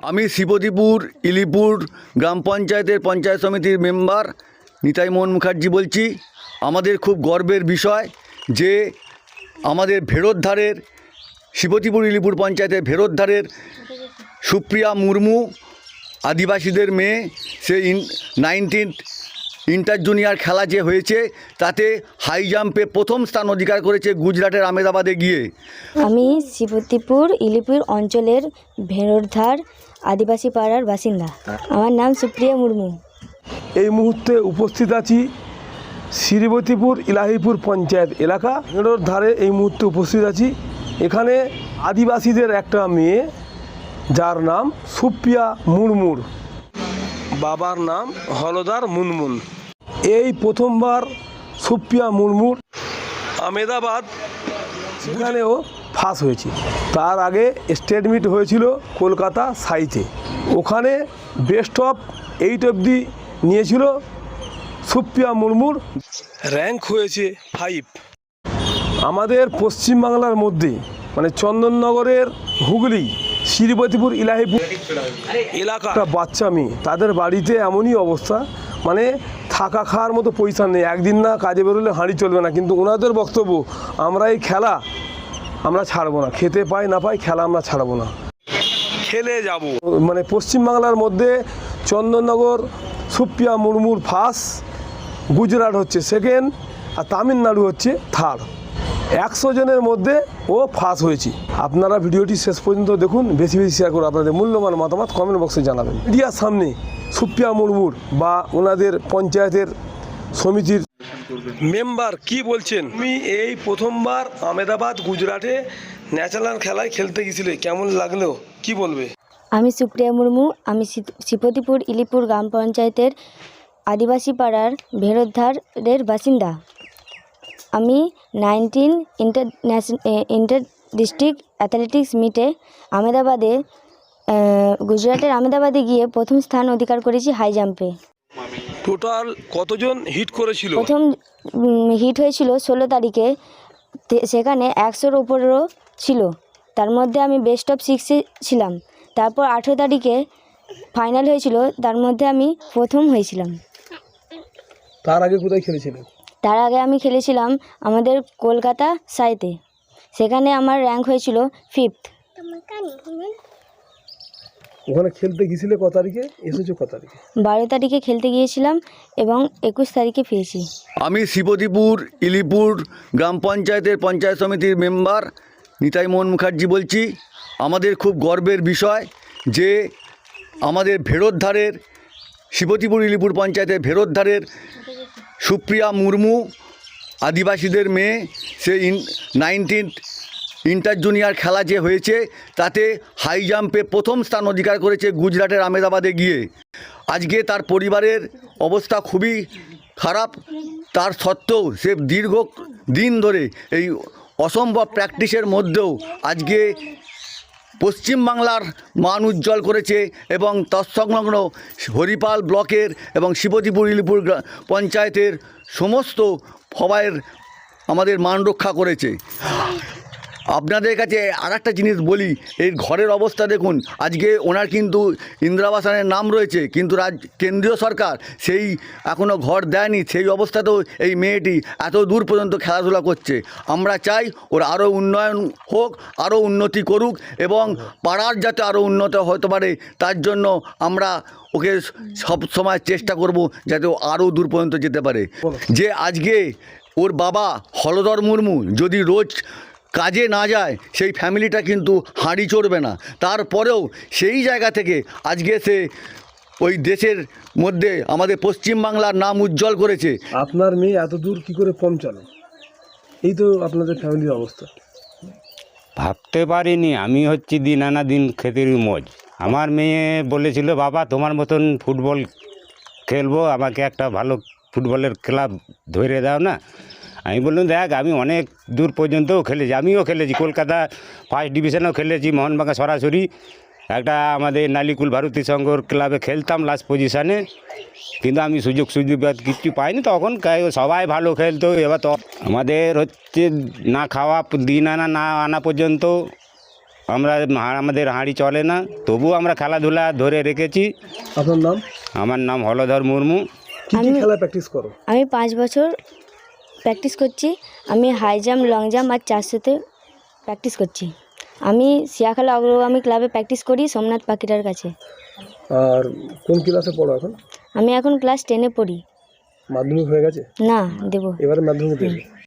আমি শিবদীপুর, ইলিপুর গ্রাম পঞ্চায়েতের পঞ্চায়েত সমিতির মেম্বার নিতাই মোহন মুখার্জি বলছি। আমাদের খুব গর্বের বিষয় যে আমাদের ভেরোদ্ধারের শিবদীপুর, ইলিপুর পঞ্চায়েতের ভেরোদ্ধারের সুপ্রিয়া মুর্মু, আদিবাসীদের মেয়ে, সে ইন নাইনটিন ইন্টার জুনিয়র খেলা যে হয়েছে, তাতে হাই জাম্পে প্রথম স্থান অধিকার করেছে গুজরাটের আমেদাবাদে গিয়ে। আমি শিবতিপুর ইলিপুর অঞ্চলের ভেরোরধার আদিবাসী পাড়ার বাসিন্দা। আমার নাম সুপ্রিয়া মুর্মু। এই মুহূর্তে উপস্থিত আছি শ্রীবতীপুর ইলাহিপুর পঞ্চায়েত এলাকা। হেঁড়োর ধারে এই মুহূর্তে উপস্থিত আছি। এখানে আদিবাসীদের একটা মেয়ে, যার নাম সুপ্রিয়া মুরমুর। বাবার নাম হলদার মুনমুন। এই প্রথমবার সুপ্রিয়া মুর্মুর আমেদাবাদ। সেখানেও ফাঁস হয়েছে। তার আগে স্টেট মিট হয়েছিল কলকাতা সাইতে ওখানে বেস্ট অফ এইট অবধি নিয়েছিল সুপ্রিয়া মুর্মুর। র্যাঙ্ক হয়েছে ফাইভ। আমাদের পশ্চিমবাংলার মধ্যে মানে চন্দননগরের হুগলি শ্রীপতিপুর ইলাহিপুর এলাকাটা বাচ্চা মেয়ে, তাদের বাড়িতে এমনই অবস্থা মানে থাকা খাওয়ার মতো পয়সা নেই। একদিন না কাজে বেরোলে হাঁড়ি চলবে না। কিন্তু ওনাদের বক্তব্য, আমরা এই খেলা আমরা ছাড়বো না। খেতে পাই না পাই খেলা আমরা ছাড়বো না। খেলে যাব। মানে পশ্চিমবাংলার মধ্যে চন্দননগর সুপ্রিয়া মুর্মুর ফার্স্ট গুজরাট হচ্ছে সেকেন্ড আর তামিলনাড়ু হচ্ছে থার্ড একশো জনের মধ্যে ও ফার্স্ট হয়েছে। আপনারা ভিডিওটি শেষ পর্যন্ত দেখুন বেশি বেশি শেয়ার করে আপনাদের মূল্যবান মতামত কমেন্ট বক্সে জানাবেন। মিডিয়ার সামনে সুপ্রিয়া মুর্মুর বা ওনাদের পঞ্চায়েতের সমিতির মেম্বার কি বলছেন? তুমি এই প্রথমবার আমেদাবাদ গুজরাটে ন্যাশনাল খেলায় খেলতে গেছিলে। কেমন লাগল? কি বলবে? আমি সুপ্রিয়া মুর্মু আমি শিবতিপুর ইলিপুর গ্রাম পঞ্চায়েতের আদিবাসী পাড়ার ভেরোদ্ধারের বাসিন্দা। আমি nineteen inter inter district athletics মিটে আমেদাবাদে গুজরাটের আমেদাবাদে গিয়ে প্রথম স্থান অধিকার করেছি হাই জাম্পে। টোটাল কতজন হিট করেছিল? প্রথম হিট হয়েছিল ষোলো তারিখে। সেখানে একশোর ওপরেরও ছিল। তার মধ্যে আমি বেস্ট অফ সিক্সে ছিলাম। তারপর আঠেরো তারিখে ফাইনাল হয়েছিল। তার মধ্যে আমি প্রথম হয়েছিলাম। তার আগে কোথায় খেলেছিলেন? তার আগে আমি খেলেছিলাম আমাদের কলকাতা সাইতে। সেখানে আমার র্যাঙ্ক হয়েছিল ফিফথ ওখানে খেলতে গেছিলে ক তারিখে? এসেছ ক তারিখে? বারো তারিখে খেলতে গিয়েছিলাম এবং একুশ তারিখে ফিরেছি। আমি শিবদীপুর ইলিপুর গ্রাম পঞ্চায়েতের পঞ্চায়েত সমিতির মেম্বার নিতাই মোহন মুখার্জি বলছি। আমাদের খুব গর্বের বিষয় যে আমাদের ভেরোদ্ধারের শিবদীপুর ইলিপুর পঞ্চায়েতের ভেরোদ্ধারের সুপ্রিয়া মুর্মু আদিবাসীদের মেয়ে সে ইন নাইনটিন ইন্টার জুনিয়র খেলা যে হয়েছে, তাতে হাই জাম্পে প্রথম স্থান অধিকার করেছে গুজরাটের আমেদাবাদে গিয়ে। আজকে তার পরিবারের অবস্থা খুবই খারাপ। তার সত্ত্বেও সে দীর্ঘ দিন ধরে এই অসম্ভব প্র্যাকটিসের মধ্যেও আজকে পশ্চিমবাংলার মান উজ্জ্বল করেছে এবং তৎসংলগ্ন হরিপাল ব্লকের এবং শিবদীপুর ইলিপুর পঞ্চায়েতের সমস্ত সবাইয়ের আমাদের মান রক্ষা করেছে। আপনাদের কাছে আর একটা জিনিস বলি এই ঘরের অবস্থা দেখুন আজকে ওনার কিন্তু ইন্দিরাবাসানের নাম রয়েছে কিন্তু রাজ কেন্দ্রীয় সরকার সেই এখনও ঘর দেয়নি সেই অবস্থাতেও এই মেয়েটি এত দূর পর্যন্ত খেলাধুলা করছে। আমরা চাই ওর আরও উন্নয়ন হোক আরও উন্নতি করুক এবং পাড়ার যাতে আরও উন্নত হতে পারে তার জন্য আমরা ওকে সব সময় চেষ্টা করব যাতে ও আরও দূর পর্যন্ত যেতে পারে। যে আজকে ওর বাবা হলধর মুর্মু যদি রোজ কাজে না যায় সেই ফ্যামিলিটা কিন্তু হাঁড়ি চড়বে না। তারপরেও সেই জায়গা থেকে আজকে সে ওই দেশের মধ্যে আমাদের পশ্চিমবাংলার নাম উজ্জ্বল করেছে। আপনার মেয়ে এত দূর কি করে পৌঁছালো এই তো আপনাদের ফ্যামিলির অবস্থা। ভাবতে পারিনি আমি হচ্ছি দিন আনা দিন খেতের মজ। আমার মেয়ে বলেছিল বাবা তোমার মতন ফুটবল খেলব আমাকে একটা ভালো ফুটবলের ক্লাব ধরে দাও না। আমি বললাম দেখ আমি অনেক দূর পর্যন্তও খেলেছি। আমিও খেলেছি। কলকাতা ফার্স্ট ডিভিশনেও খেলেছি মোহনবাগান সরাসরি। একটা আমাদের নালিকুল ভারতী সংঘর ক্লাবে খেলতাম লাস্ট পজিশানে কিন্তু আমি সুযোগ সুযোগ কিছু পাইনি। তখন সবাই ভালো খেলতো। এবার তো আমাদের হচ্ছে না খাওয়া দিন আনা না আনা পর্যন্ত আমরা আমাদের হাঁড়ি চলে না। তবু আমরা খেলাধুলা ধরে রেখেছি। আপনার নাম? আমার নাম হলধর মুর্মু। খেলা প্র্যাকটিস করো? আমি পাঁচ বছর প্র্যাকটিস করছি। আমি হাই জাম্প লং জাম্প আর চারশোতে প্র্যাকটিস করছি। আমি শিয়াখালা অগ্রগামী ক্লাবে প্র্যাকটিস করি সোমনাথ পাখিটার কাছে। আর কোন ক্লাসে পড়ো এখন? আমি এখন ক্লাস টেনে পড়ি। মাধ্যমিক হয়ে গেছে? না দেবো। এবারে মাধ্যমিক দেবে?